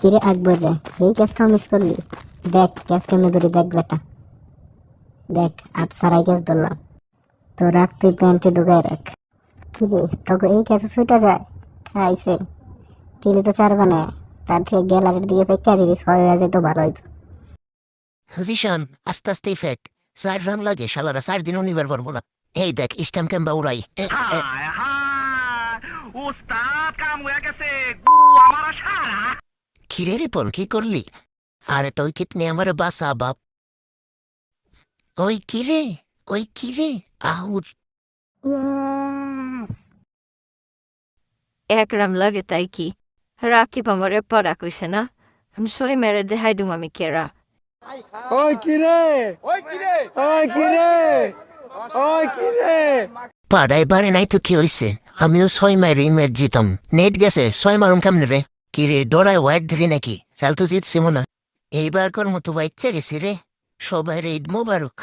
কিরে আকবর রে এই ক্যাচটাও মিস করলি? দেখ ক্যাচ কেমনে ধরে দেখ বেটা। দেখ আট সারাই ক্যাচ ধরলাম। তো রাখ তুই প্যান্টে ঢুকাই রাখ। কিরে তোকে এই ক্যাচে ছুটা যায়? খাইছে। তিলে তো চার বানে তার থেকে গ্যালারির দিকে পেকা দিদি ছয় হয়ে যেত ভালো হইতো। জিশান আস্তে আস্তে ইফেক্ট চার রান লাগে শালারা চার দিনও নিবার পারব না। এই দেখ স্টাম ক্যাম্বা উড়াই। হায় কাম হয়ে গেছে। কিরে রে পন কি করলি? আর একটা উইকেট নিয়ে আমার বাসা বাপ? ওই কিরে ওই কিরে আউট একরাম লাগে তাই কি? রাকিব আমারে পড়া কইছে না? আমি সই মেরে দেখাই দুম আমি কেরা। ওই কিরে! ওই কিরে! ওই কিরে! ওই কিরে পাড়ায় বারে নাই তো কি হইছে? আমিও ছয় মারি ম্যাচ জিতাম। নেট গেছে ছয় মারুম কেমনে রে? কিরে ডোরায় ওয়াইট ধরি নাকি? চাল তো জিতছে মনে হয়। এইবার কর মতো বাচ্চা গেছি রে। সবাই ঈদ মোবারক।